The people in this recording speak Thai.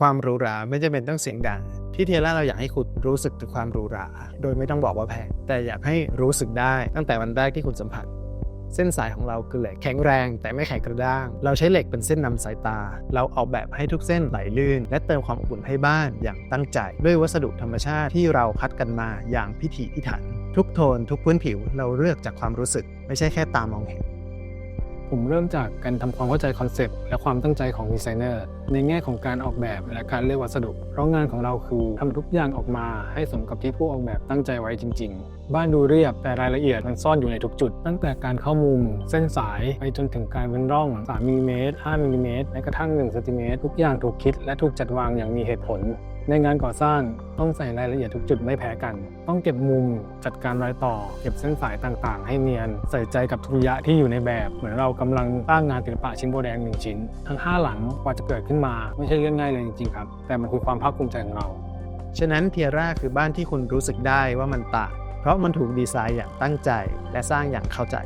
ความหรูหราไม่จำเป็นต้องเสียงดังที่เทียร่าเราอยากให้คุณรู้สึกถึงความหรูหรา โดยไม่ต้องบอกว่าแพงแต่อยากให้รู้สึกได้ตั้งแต่วันแรกที่คุณสัมผัส เส้นสายของเราคือเหล็กแข็งแรงแต่ไม่แข็งกระด้าง เราใช้เหล็กเป็นเส้นนำสายตา เราออกแบบให้ทุกเส้นไหลลื่น และเติมความอบอุ่นให้บ้านอย่างตั้งใจ ด้วยวัสดุธรรมชาติที่เราคัดกันมาอย่างพิถีพิถัน ทุกโทนทุกพื้นผิวเราเลือกจากความรู้สึก ไม่ใช่แค่ตามองเห็น ผมเริ่มจากการทำความเข้าใจคอนเซปต์และความตั้งใจของดีไซเนอร์ในแง่ของการออกแบบและการเลือกวัสดุ เพราะงานของเราคือทำทุกอย่างออกมาให้สมกับที่ผู้ออกแบบตั้งใจไว้จริง ๆ บ้านดูเรียบแต่รายละเอียดมันซ่อนอยู่ในทุกจุด ตั้งแต่การเข้ามุม เส้นสายไปจนถึงการเป็นร่อง3มิลลิเมตร5มิลลิเมตรและกระทั่ง1เซนติเมตรทุกอย่างถูกคิดและถูกจัดวางอย่างมีเหตุผล ในงานก่อสร้างต้องใส่รายละเอียดทุกจุดไม่แพ้กัน ต้องเก็บมุมจัดการรอยต่อ เก็บเส้นสายต่างๆ ให้เนียน ใส่ใจกับทุกยะที่อยู่ในแบบ เหมือนเรากำลังสร้างงานศิลปะชิ้นโบแดงหนึ่งชิ้น ทั้ง 5 หลังกว่าจะเกิดขึ้นมาไม่ใช่เรื่องง่ายเลยจริงๆครับ แต่มันคือความภาคภูมิใจของเราฉะนั้นเทียร่าคือบ้านที่คุณรู้สึกได้ว่ามันต่างเพราะมันถูกดีไซน์อย่างตั้งใจ และสร้างอย่างเข้าใจ